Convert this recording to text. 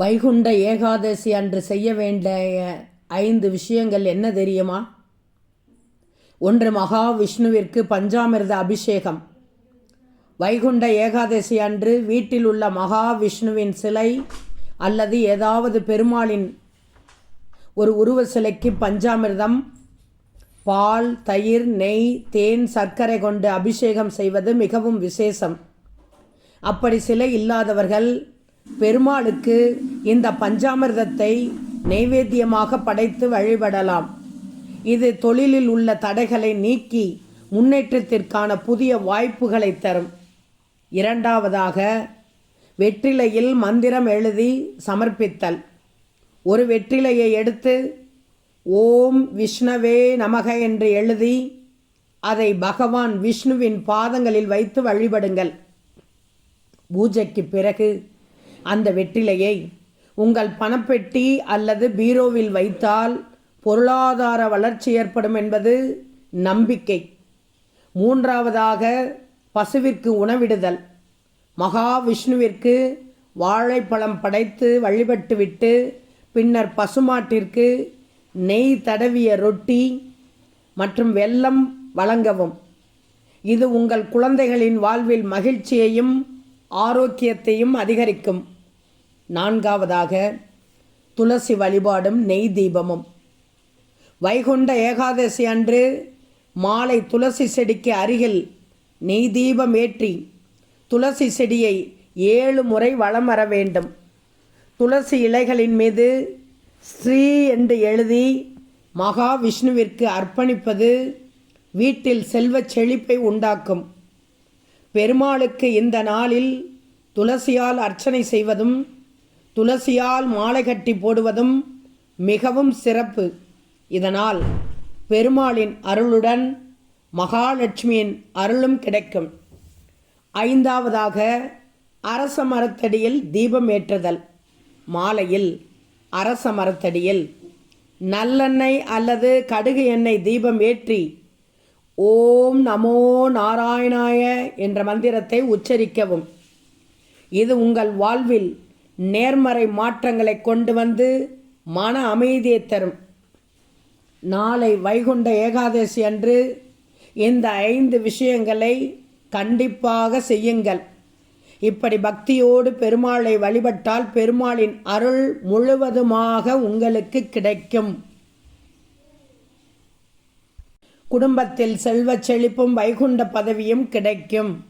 வைகுண்ட ஏகாதசி அன்று செய்ய வேண்டிய ஐந்து விஷயங்கள் என்ன தெரியுமா? ஒன்று மகாவிஷ்ணுவிற்கு பஞ்சாமிர்த அபிஷேகம். வைகுண்ட ஏகாதசி அன்று வீட்டில் உள்ள மகாவிஷ்ணுவின் சிலை அல்லது ஏதாவது பெருமாளின் ஒரு உருவ சிலைக்கு பஞ்சாமிர்தம் பால் தயிர் நெய் தேன் சர்க்கரை கொண்டு அபிஷேகம் செய்வது மிகவும் விசேஷம். அப்படி சிலை இல்லாதவர்கள் பெருமாளுக்கு இந்த பஞ்சாமிர்தத்தை நைவேத்தியமாக படைத்து வழிபடலாம். இது தொழிலில் உள்ள தடைகளை நீக்கி முன்னேற்றத்திற்கான புதிய வாய்ப்புகளை தரும். இரண்டாவதாக வெற்றிலையில் மந்திரம் எழுதி சமர்ப்பித்தல். ஒரு வெற்றிலையை எடுத்து ஓம் விஷ்ணவே நமக என்று எழுதி அதை பகவான் விஷ்ணுவின் பாதங்களில் வைத்து வழிபடுங்கள். பூஜைக்கு பிறகு அந்த வெற்றிலையை உங்கள் பணப்பெட்டி அல்லது பீரோவில் வைத்தால் பொருளாதார வளர்ச்சி ஏற்படும் என்பது நம்பிக்கை. மூன்றாவதாக பசுவிற்கு உணவிடுதல். மகாவிஷ்ணுவிற்கு வாழைப்பழம் படைத்து வழிபட்டுவிட்டு பின்னர் பசுமாட்டிற்கு நெய் தடவிய ரொட்டி மற்றும் வெல்லம் வழங்கவும். இது உங்கள் குழந்தைகளின் வாழ்வில் மகிழ்ச்சியையும் ஆரோக்கியத்தையும் அதிகரிக்கும். நான்காவதாக துளசி வழிபாடும் நெய் தீபமும். வைகுண்ட ஏகாதசி அன்று மாலை துளசி செடிக்கு அருகில் நெய் தீபம் ஏற்றி துளசி செடியை ஏழு முறை வலம் வர வேண்டும். துளசி இலைகளின் மீது ஸ்ரீ என்று எழுதி மகாவிஷ்ணுவிற்கு அர்ப்பணிப்பது வீட்டில் செல்வச் செழிப்பை உண்டாக்கும். பெருமாளுக்கு இந்த நாளில் துளசியால் அர்ச்சனை செய்வதும் துளசியால் மாலை கட்டி போடுவதும் மிகவும் சிறப்பு. இதனால் பெருமாளின் அருளுடன் மகாலட்சுமியின் அருளும் கிடைக்கும். ஐந்தாவதாக அரச மரத்தடியில் தீபம் ஏற்றுதல். மாலையில் அரச மரத்தடியில் நல்லெண்ணெய் அல்லது கடுகு எண்ணெய் தீபம் ஏற்றி ஓம் நமோ நாராயணாய என்ற மந்திரத்தை உச்சரிக்கவும். இது உங்கள் வாழ்வில் நேர்மறை மாற்றங்களை கொண்டு வந்து மன அமைதியை தரும். நாளை வைகுண்ட ஏகாதசி அன்று இந்த ஐந்து விஷயங்களை கண்டிப்பாக செய்யுங்கள். இப்படி பக்தியோடு பெருமாளை வழிபட்டால் பெருமாளின் அருள் முழுவதுமாக உங்களுக்கு கிடைக்கும். குடும்பத்தில் செல்வச் செழிப்பும் வைகுண்ட பதவியும் கிடைக்கும்.